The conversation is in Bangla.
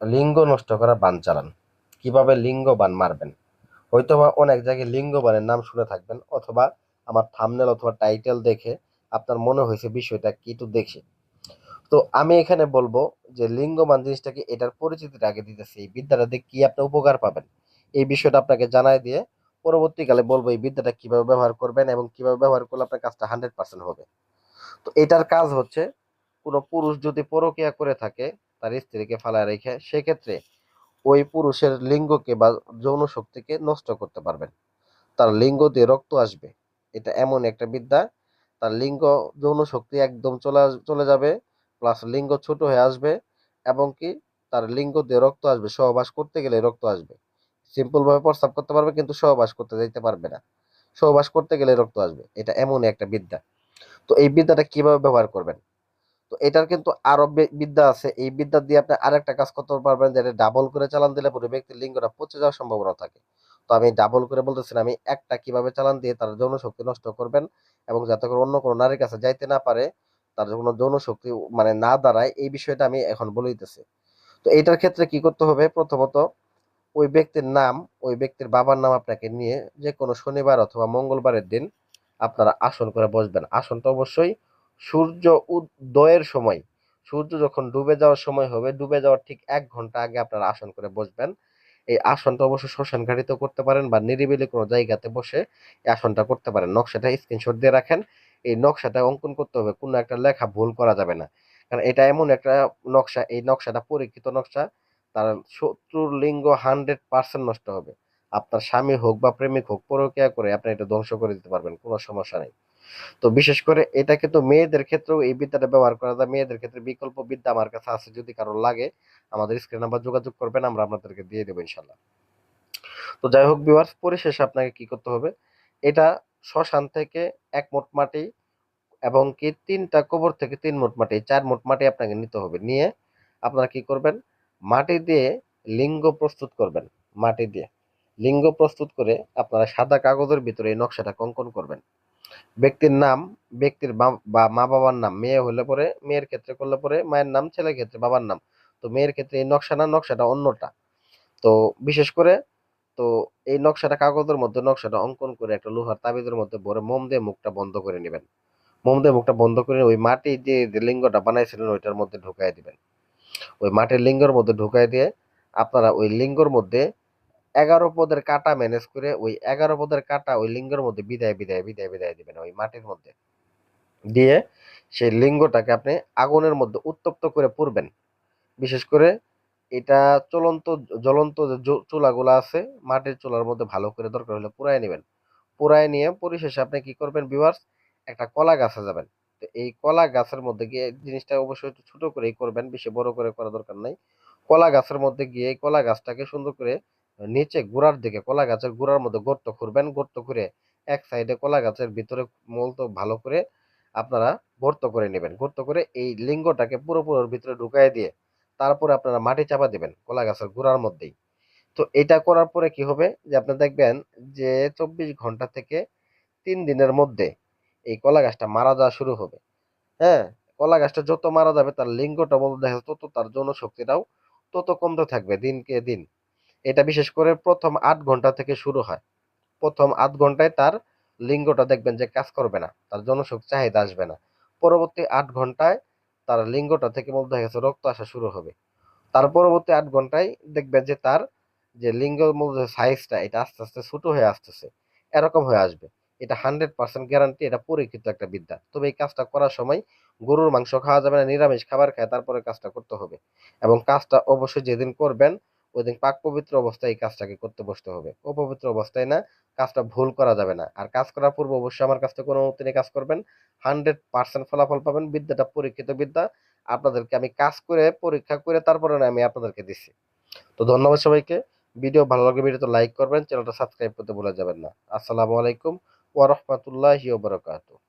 লিঙ্গ নষ্ট করা বান চালান। কীভাবে লিঙ্গ বান মারবেন? হয়তোবা অনেক জায়গায় লিঙ্গ বানের নাম শুনে থাকবেন, অথবা আমার থামনেল অথবা টাইটেল দেখে আপনার মনে হয়েছে বিষয়টা কি একটু দেখি। তো আমি এখানে বলব যে লিঙ্গমান জিনিসটাকে এটার পরিচিতিটা আগে দিতেছি, এই বিদ্যাটা দিয়ে কি আপনি উপকার পাবেন। এই বিষয়টা আপনাকে জানাই দিয়ে পরবর্তীকালে বলব এই বিদ্যাটা কীভাবে ব্যবহার করবেন এবং কীভাবে ব্যবহার করলে আপনার কাজটা হান্ড্রেড পার্সেন্ট হবে। তো এটার কাজ হচ্ছে কোনো পুরুষ যদি পরকিয়া করে থাকে তার স্ত্রীকে ফালায় রেখে সেক্ষেত্রে ওই পুরুষের লিঙ্গকে বা যৌন শক্তিকে নষ্ট করতে পারবেন। তার লিঙ্গ দিয়ে রক্ত আসবে। এটা এমন একটা বিদ্যা। তার লিঙ্গ, যৌন শক্তি একদম চলে চলে যাবে প্লাস লিঙ্গ ছোট হয়ে আসবে এবং কি তার লিঙ্গ দিয়ে রক্ত আসবে। সহবাস করতে গেলে রক্ত আসবে। সিম্পল ভাবে প্রস্তাব করতে পারবে কিন্তু সহবাস করতে যাইতে পারবে না। সহবাস করতে গেলে রক্ত আসবে। এটা এমন একটা বিদ্যা। তো এই বিদ্যাটা কীভাবে ব্যবহার করবেন? তো এটার কিন্তু আরও বিদ্যা আছে। এই বিদ্যা দিয়ে আপনি আরেকটা কাজ করতে পারবেন যেটা ডাবল করে চালান দিলে পুরো ব্যক্তির লিঙ্গটা পচে যাওয়ার সম্ভাবনা থাকে। তো আমি ডাবল করে বলতেছি না, আমি একটা কীভাবে চালান দিয়ে তার যৌন শক্তি নষ্ট করবেন এবং যাতে করে অন্য কোনো নারীর কাছে যাইতে না পারে তার কোনো যৌন শক্তি মানে না দাঁড়ায় এই বিষয়টা আমি এখন বলে দিতেছি। তো এইটার ক্ষেত্রে কি করতে হবে? প্রথমত ওই ব্যক্তির নাম ওই ব্যক্তির বাবার নাম আপনাকে নিয়ে যে কোনো শনিবার অথবা মঙ্গলবারের দিন আপনারা আসন করে বসবেন। আসনটা অবশ্যই সূর্য উদয়ের সময়, সূর্য যখন ডুবে যাওয়ার সময় হবে, ডুবে যাওয়ার ঠিক এক ঘণ্টা আগে আপনারা আসন করে বসবেন। এই আসনটা অবশ্য শ্মশান ঘাটিতেও করতে পারেন বা নিরিবিলি কোনো জায়গাতে বসে এই আসনটা করতে পারেন। নকশাটা স্ক্রিনশট দিয়ে রাখেন। এই নকশাটা অঙ্কন করতে হবে, কোনো একটা লেখা ভুল করা যাবে না। কারণ এটা এমন একটা নকশা, এই নকশাটা পরীক্ষিত নকশা, তার শত্রুর লিঙ্গ হান্ড্রেড পার্সেন্ট নষ্ট হবে। আপনার স্বামী হোক বা প্রেমিক হোক, পরকিয়া করে আপনি এটা ধ্বংস করে দিতে পারবেন, কোনো সমস্যা নেই। তো বিশেষ করে এটা কিন্তু মেয়েদের ক্ষেত্রেও এই বিদ্যাটা ব্যবহার করা যায়। মেয়েদের ক্ষেত্রে বিকল্প বিদ্যা আমার কাছে আছে, যদি কারও লাগে, আমাদের স্ক্রিন নাম্বার যোগাযোগ করবেন, আমরা আপনাদেরকে দিয়ে দেবো ইনশাল্লাহ। তো যাই হোক ভিউয়ার্স পরিশেষে আপনাকে কি করতে হবে? এটা শ্মশান থেকে এক মোট মাটি এবং কি তিনটা কবর থেকে তিন মোট মাটি চার মোট মাটি আপনাকে নিতে হবে। নিয়ে আপনারা কি করবেন? মাটি দিয়ে লিঙ্গ প্রস্তুত করবেন, মাটি দিয়ে। লিঙ্গ প্রস্তুত করে আপনারা সাদা কাগজের ভিতরে এই নকশাটা অঙ্কন করবেন। ব্যক্তির নাম, ব্যক্তির বা- মা বাবার নাম, মেয়ে হলে পরে, মেয়ের ক্ষেত্রে করলে পরে, মায়ের নাম, ছেলের ক্ষেত্রে বাবার নাম। তো মেয়ের ক্ষেত্রে এই নকশা না, নকশাটা অন্যটা। তো বিশেষ করে, তো এই নকশাটা কাগজের মধ্যে, নকশাটা অঙ্কন করে একটা লোহার তাবিজের মধ্যে ভরে মোম দিয়ে মুখটা বন্ধ করে নেবেন। মোম দিয়ে মুখটা বন্ধ করে ওই মাটি যে লিঙ্গটা বানাইছিলেন, ওইটার মধ্যে ঢুকাই দিবেন। ওই মাটির লিঙ্গের মধ্যে ঢুকাই দিয়ে আপনারা ওই লিঙ্গর মধ্যে এগারো পদের কাটা ম্যানেজ করে ওই এগারো পদের কাটা ওই লিঙ্গের মধ্যে বিদায় বিদায় বিদায় বিদায় দিবেন ওই মাটির মধ্যে। দিয়ে সেই লিঙ্গটাকে আপনি আগুনের মধ্যে উত্তপ্ত করে পুরবেন। বিশেষ করে এটা চলন্ত, জ্বলন্ত চুলাগুলো আছে, মাটির চুলার মধ্যে ভালো করে দরকার হলে পুরাই নেবেন। পুরাই নিয়ে পরিশেষে আপনি কি করবেন ভিউয়ার্স একটা কলা গাছে যাবেন। তো এই কলা গাছের মধ্যে গিয়ে জিনিসটা অবশ্যই একটু ছোট করেই করবেন, বেশি বড় করে করা দরকার নাই। কলা গাছের মধ্যে গিয়ে কলা গাছটাকে সুন্দর করে নিচে গোড়ার দিকে কলা গাছের গোড়ার মধ্যে গর্ত খুঁড়বেন, গর্ত করে এক সাইডে কলা গাছের ভিতরে মূলত ভালো করে আপনারা গর্ত করে নেবেন। গর্ত করে এই লিঙ্গটাকে পুরোপুরি ভিতরে ঢুকাই দিয়ে তারপরে আপনারা মাটি চাপা দিবেন কলা গাছের গোড়ার মধ্যেই। তো এটা করার পরে কি হবে? যে আপনি দেখবেন যে চব্বিশ ঘণ্টা থেকে তিন দিনের মধ্যে এই কলা গাছটা মারা যাওয়া শুরু হবে। হ্যাঁ কলা গাছটা যত মারা যাবে তার লিঙ্গটা বলতে দেখা তত তার যৌন শক্তিটাও তত কমতে থাকবে দিনকে দিন। এটা বিশেষ করে প্রথম আট ঘণ্টা থেকে শুরু হয়। প্রথম আধ ঘন্টায় তার লিঙ্গটা দেখবেন যে কাজ করবে না, তার জনশক্তি চাহিদা আসবে না। পরবর্তী আট ঘন্টায় তার লিঙ্গটা থেকে মধ্যে গেছে, রক্ত আসা শুরু হবে। তার পরবর্তী আট ঘন্টায় দেখবেন যে তার যে লিঙ্গ মধ্যে সাইজটা এটা আস্তে আস্তে ছোট হয়ে আসতেছে, এরকম হয়ে আসবে। এটা হান্ড্রেড পার্সেন্ট গ্যারান্টি এটা পরীক্ষিত একটা বিদ্যা। তবে এই কাজটা করার সময় গরুর মাংস খাওয়া যাবে না, নিরামিষ খাবার খায়, তারপরে কাজটা করতে হবে। এবং কাজটা অবশ্যই যেদিন করবেন ওই দিন পাক পবিত্র অবস্থায় এই কাজটাকে করতে বসতে হবে। অপবিত্র অবস্থায় না, কাজটা ভুল করা যাবে না। আর কাজ করার পূর্বে অবশ্যই আমার কাছ থেকে কোনো নিয়ে কাজ করবেন। হান্ড্রেড পার্সেন্ট ফলাফল পাবেন। বিদ্যাটা পরীক্ষিত বিদ্যা। আপনাদেরকে আমি কাজ করে, পরীক্ষা করে তারপরে আমি আপনাদেরকে দিচ্ছি। তো ধন্যবাদ সবাইকে। ভিডিও ভালো লাগলে ভিডিওতে লাইক করবেন। চ্যানেলটা সাবস্ক্রাইব করতে ভুলে যাবেন না। আসসালামু আলাইকুম ওয়া বারাকাতুহু।